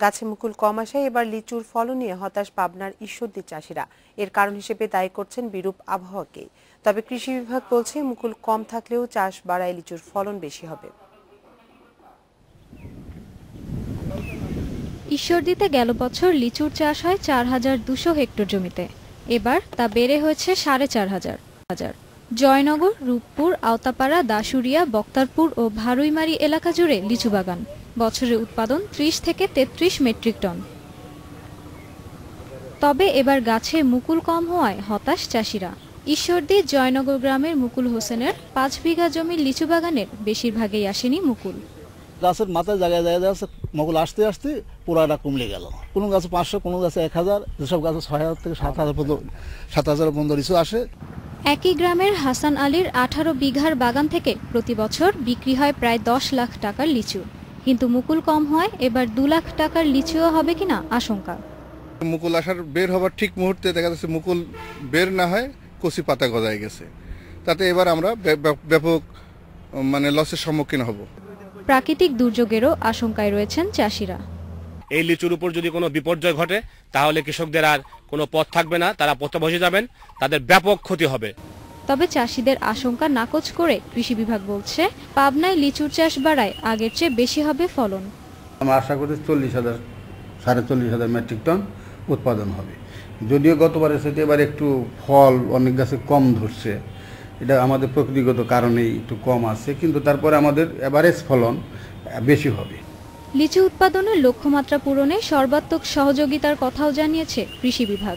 গাছে মুকুল কম আসায় এবার লিচুর ফলন নিয়ে হতাশ পাবনার ঈশ্বরদী চাষিরা। এর কারণ হিসেবে দায়ী করছেন বিরূপ আবহাওয়াকে। তবে কৃষি বিভাগ বলছে, মুকুল কম থাকলেও চাষ বাড়ায় লিচুর ফলন বেশি হবে। ঈশ্বরদীতে গেল বছর লিচুর চাষ হয় চার হাজার দুশো হেক্টর জমিতে। এবার তা বেড়ে হয়েছে সাড়ে চার হাজার। হাজার জয়নগর, রূপপুর, আওতাপাড়া দাসুরিয়া বক্তারপুর ও ভারুইমারি এলাকা জুড়ে লিচু বাগান। বছরের উৎপাদন ত্রিশ থেকে তেত্রিশ মেট্রিক টন। তবে এবার গাছে মুকুল কম হওয়ায় হতাশ চাষিরা। ঈশ্বরদী জয়নগর গ্রামের মুকুল হোসেনের পাঁচ বিঘা জমির লিচু বাগানের বেশিরভাগই আসেনি মুকুল। গাছের মাথায় জায়গায় জায়গায় যাচ্ছে মগল আসতে আসতে পুরাটা কমলে গেল। কোনো গাছে পাঁচশো কোনো গাছে এক হাজার যেসব গাছে ছয় হাজার থেকে সাত হাজার পর্যন্ত সাত হাজার পর্যন্ত লিচু আসে। একই গ্রামের হাসান আলীর আঠারো বিঘার বাগান থেকে প্রতি বছর বিক্রি হয় প্রায় দশ লাখ টাকার লিচু। কিন্তু মুকুল কম হয় এবার দু লাখ টাকার লিচুও হবে কিনা আশঙ্কা। মুকুল আসার বের হবার ঠিক মুহূর্তে দেখা যাচ্ছে মুকুল বের না হয় কচি পাতা গজায় গেছে। তাতে এবার আমরা ব্য- ব্য- ব্যাপক মানে লসের সম্মুখীন হব। প্রাকৃতিক দুর্যোগেরও আশঙ্কায় রয়েছেন চাষিরা। এই লিচুর উপর যদি কোনো বিপর্যয় ঘটে তাহলে কৃষকদের আর কোনো পথ থাকবে না তারা পথে বসে যাবেন তাদের ব্যাপক ক্ষতি হবে। তবে চাষিদের আশঙ্কা নাকচ করে কৃষি বিভাগ বলছে পাবনায় লিচুর চাষ বাড়ায় আগের চেয়ে বেশি হবে ফলন। আমরা আশা করি চল্লিশ হাজার সাড়ে চল্লিশ হাজার মেট্রিক টন উৎপাদন হবে। যদিও গতবারের সাথে এবার একটু ফল অনেক গাছে কম ধরছে। এটা আমাদের প্রকৃতিগত কারণেই একটু কম আছে কিন্তু তারপরে আমাদের এভারেজ ফলন বেশি হবে। লিচু উৎপাদনের লক্ষ্যমাত্রা পূরণে সর্বাত্মক সহযোগিতার কথাও জানিয়েছে কৃষি বিভাগ।